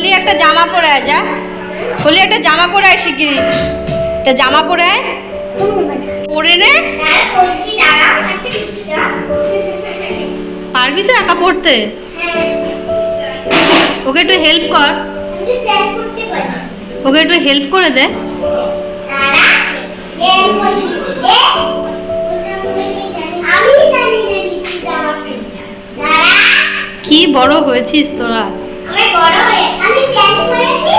কলি একটা জামা পরে আয়, যা। কলি একটা জামা পরে আয় শিগগিরি একটা জামা পরে আয়। পরে নে। পারবি তো একা পড়তে? ওকে একটু হেল্প কর। ওকে একটু হেল্প করে দে। কি বড় হয়েছিস তোরা? বড় হয়ে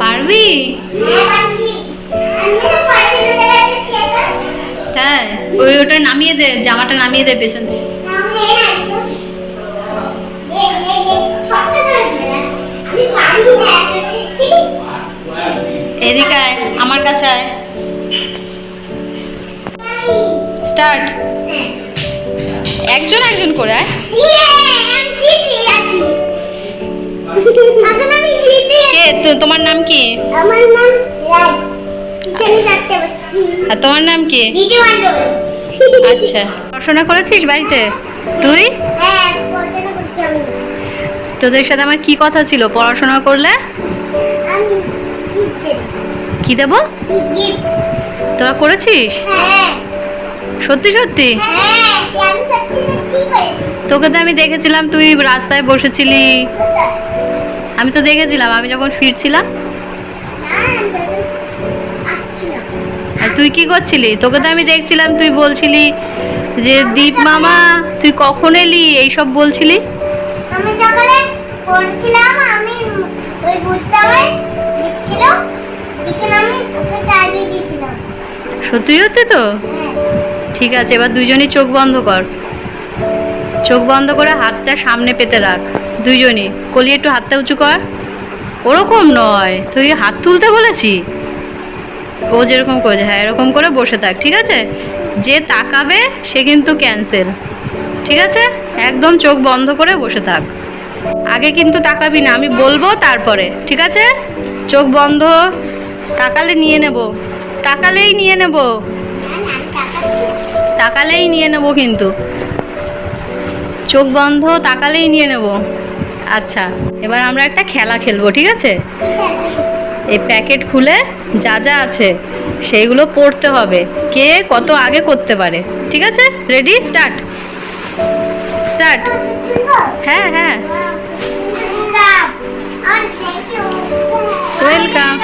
পারবি? হ্যাঁ তাই ওই ওটা নামিয়ে দে, জামাটা নামিয়ে দে পেছন থেকে। এদিকে আমার কাছে স্টার্ট। একজন একজন করে আয়। কে তোমার নাম কি? আমার নাম আর তোমার নাম কি? আচ্ছা। পড়াশোনা করেছিস বাড়িতে? তুই? তোদের সাথে আমার কি কথা ছিল? পড়াশোনা করলে? কি দেবো? তোরা করেছিস? হ্যাঁ। সত্যি সত্যি? তোকে তো আমি দেখেছিলাম তুই রাস্তায় বসেছিলি। আমি তো দেখেছিলাম আমি যখন ফিরছিলাম। আর তুই কি করছিলি? তোকে তো আমি দেখছিলাম তুই বলছিলি যে দীপ মামা তুই কখন এলি? এইসব বলছিলি? আমি সকালে পড়ছিলাম আমি ওই বুঝতে আমার লিখছিল আমি ওকে টাইগে দিয়েছিলাম। সত্যি সত্যি তো? হ্যাঁ। ঠিক আছে, এবার দুজনই চোখ বন্ধ কর। চোখ বন্ধ করে হাতটা সামনে পেতে রাখ। দুইজনই। কলি, একটু হাতটা উঁচু কর। ওরকম নয়। তুই হাত তুলতে বলেছি? ও যেরকম করেছে হ্যাঁ এরকম করে বসে থাক, ঠিক আছে? যে তাকাবে, সে কিন্তু ক্যান্সেল ঠিক আছে? একদম চোখ বন্ধ করে বসে থাক। আগে কিন্তু তাকাবি না, আমি বলব তারপরে, ঠিক আছে? চোখ বন্ধ। তাকালে নিয়ে নেব। তাকালেই নিয়ে নেব। তাকালেই নিয়ে নেব কিন্তু। চোখ বন্ধ তাকালেই নিয়ে নেব। আচ্ছা এবার আমরা একটা খেলা খেলব ঠিক আছে? এই প্যাকেট খুলে যা যা আছে সেইগুলো পড়তে হবে। কে কত আগে করতে পারে ঠিক আছে? রেডি স্টার্ট স্টার্ট হ্যাঁ হ্যাঁ। Welcome.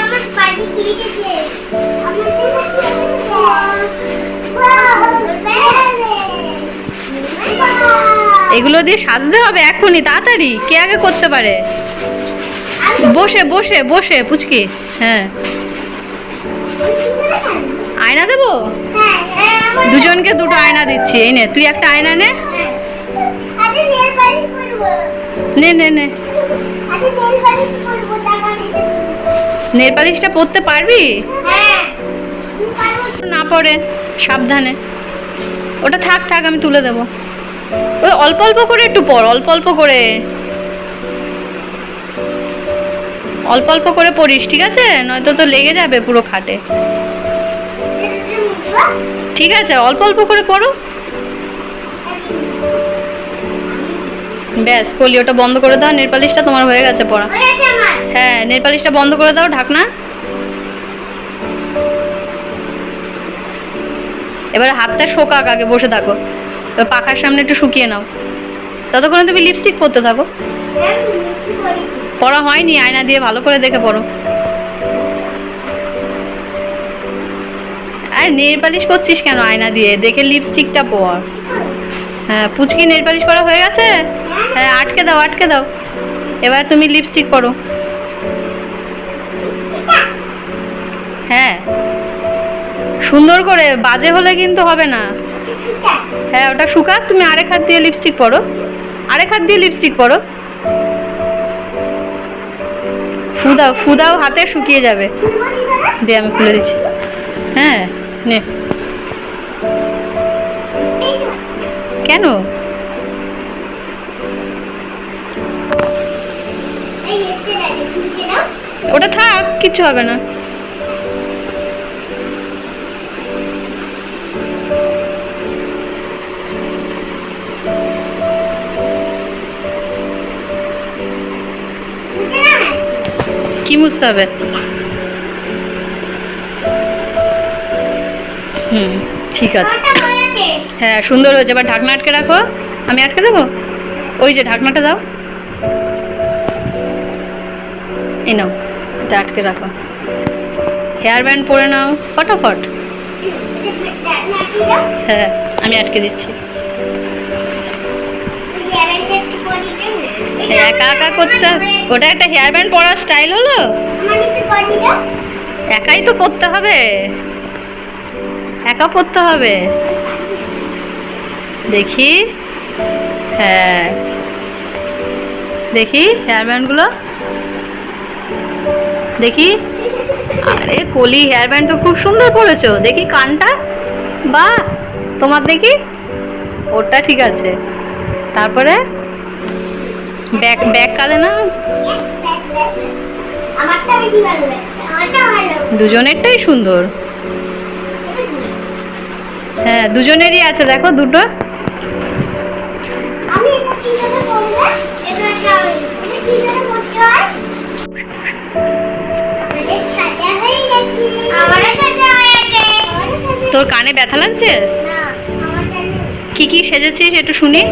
এগুলো দিয়ে সাজতে হবে এখনই, তাড়াতাড়ি। কে আগে করতে পারে? বসে বসে বসে, পুচকি। হ্যাঁ। আয়না দেবো? দুজনকে দুটো আয়না দিচ্ছি, এই নে, তুই একটা আয়না নে। নে নে নে। নেল পরতে পারব। না পড়ে সাবধানে। ওটা থাক থাক, আমি তুলে দেবো। ওই অল্প অল্প করে একটু পড় অল্প অল্প করে। অল্প অল্প করে পড়িস ঠিক আছে? নয়তো তো লেগে যাবে পুরো খাটে। ঠিক আছে অল্প অল্প করে পড়ো। ব্যাস কলি ওটা বন্ধ করে দাও নেল পালিশটা তোমার হয়ে গেছে পড়া। হ্যাঁ নেল পালিশটা বন্ধ করে দাও ঢাকনা। এবার হাতটা শোকাক আগে বসে থাকো। এবার পাখার সামনে একটু শুকিয়ে নাও। ততক্ষণে তুমি লিপস্টিক পরতে থাকো। পড়া হয়নি, আয়না দিয়ে ভালো করে দেখে পড়ো। আর নেল পালিশ করছিস কেন আয়না দিয়ে? দেখে লিপস্টিকটা পর। হ্যাঁ পুচকি নেল পালিশ করা হয়ে গেছে? হ্যাঁ আটকে দাও আটকে দাও। এবার তুমি লিপস্টিক পরো। হ্যাঁ। সুন্দর করে, বাজে হলে কিন্তু হবে না। হ্যাঁ ওটা শুকাক তুমি আরেক হাত দিয়ে লিপস্টিক পরো। আরেক হাত দিয়ে লিপস্টিক পরো। ফুদাও ফুদাও হাতে শুকিয়ে যাবে। দিয়ে আমি খুলে দিচ্ছি। হ্যাঁ নে। কেন। ওটা থাক কিচ্ছু হবে না। কি মুছতে হবে হুম, ঠিক আছে। হ্যাঁ সুন্দর হয়েছে। এবার ঢাকনা আটকে রাখো। আমি আটকে দেবো? ওই যে ঢাকনাটা দাও। এই নাও, এটা আটকে রাখো। হেয়ার ব্যান্ড পরে নাও, ফটাফট। হ্যাঁ আমি আটকে দিচ্ছি। একা একা করতে ওটা একটা হেয়ার ব্যান্ড পরার স্টাইল হলো? একাই তো পরতে হবে। একা পরতে হবে। দেখি। হ্যাঁ। দেখি হেয়ার ব্যান্ডগুলো দেখি। আরে কলি হেয়ার ব্যান্ড তো খুব সুন্দর পরেছো। দেখি কানটা। বাহ, তোমার দেখি? ওটা ঠিক আছে। তারপরে? ব্যাক ব্যাক কালে না? দুজনেরটাই সুন্দর। হ্যাঁ দুজনেরই আছে দেখো দুটো। তোর কানে ব্যথা লাগছে? কি কি সেজেছিস একটু শুনি।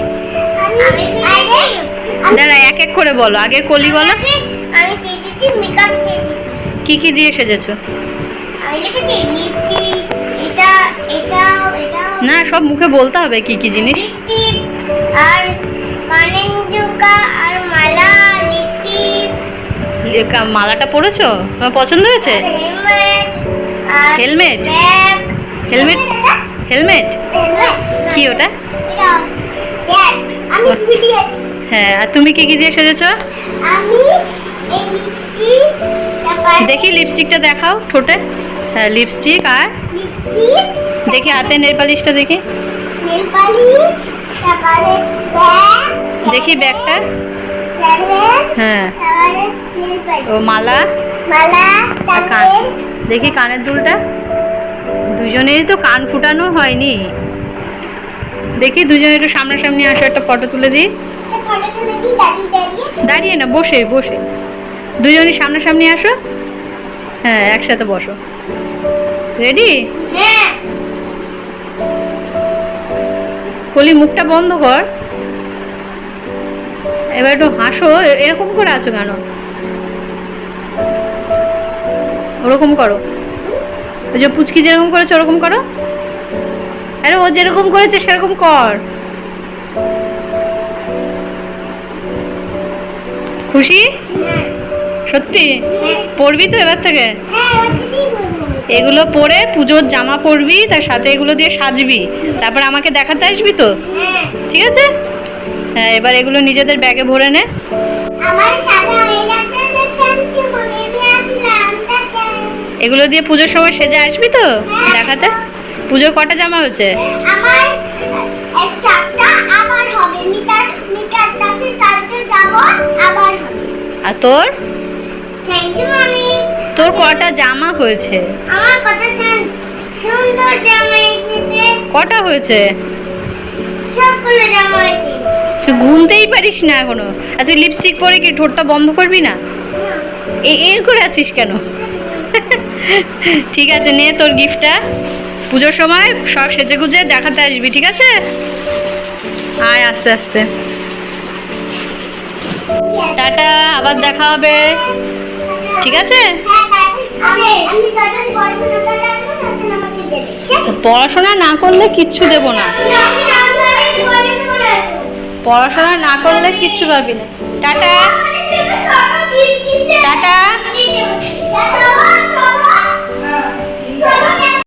দাঁড়া এক এক করে বলো। আগে কলি বলো। আমি সেজেছি মেকআপ সেজেছি। কি কি দিয়ে সেজেছো? আমি লিখেছি লিপস্টিক এটা এটা এটা না সব মুখে বলতে হবে কি কি জিনিস। লিপস্টিক আর কানের ঝুমকা আর মালা লিপস্টিক মালাটা পরেছো? তোমার পছন্দ হয়েছে? হেলমেট আর হেলমেট? হেলমেট? কি ওটা? আমি দিয়েছি হ্যাঁ আর তুমি কি কি দিয়ে সেজেছো? আমি এই লিপস্টিক দেখি লিপস্টিকটা দেখাও ঠোঁটে। হ্যাঁ লিপস্টিক আর? দেখি হাতে নেল পালিশটা দেখি। নেল পালিশ তারপরে ব্যাগ দেখি ব্যাগটা। হ্যাঁ। ও মালা? মালা কান? দেখি কানের দুলটা। দুজনেরই তো কান ফুটানো হয়নি। দেখি দুজনে একটু সামনাসামনি আসো একটা ফটো তুলে দিই। দাঁড়িয়ে না বসে বসে। দুজনই সামনাসামনি আসো। হ্যাঁ একসাথে বসো। রেডি হ্যাঁ। কলি মুখটা বন্ধ কর। এবার একটু হাসো। এরকম করে আছো কেন? ওরকম করো। ওই যে পুচকি যেরকম করেছে ওরকম করো। আরে ও যেরকম করেছে সেরকম কর। খুশি? সত্যি? পড়বি তো এবার থেকে? হ্যাঁ এগুলো পরে পুজোর জামা পরবি তার সাথে এগুলো দিয়ে সাজবি। তারপর আমাকে দেখাতে আসবি তো? হ্যাঁ ঠিক আছে? হ্যাঁ এবার এগুলো নিজেদের ব্যাগে ভরে নে। হয়ে এগুলো দিয়ে পুজোর সময় সেজে আসবি তো? দেখাতে? পুজো কটা জামা হয়েছে? আমার চারটা তোর? থ্যাংক ইউ মামি তোর কটা জামা হয়েছে? আমার কত সুন্দর জামা এসেছে। কটা হয়েছে? সবগুলো জামা হয়েছে। তুই গুনতেই পারিস না এখনও। আর তুই লিপস্টিক পরে কি ঠোঁটটা বন্ধ করবি না? এই এই করে আছিস কেন? ঠিক আছে নে তোর গিফটটা পুজোর সময় সব সেজে গুজে দেখাতে আসবি ঠিক আছে? আয় আস্তে আস্তে। টাটা, আবার দেখা হবে। ঠিক আছে? পড়াশোনা না করলে কিচ্ছু দেব না। পড়াশোনা না করলে কিচ্ছু পাবি না। টাটা। টাটা।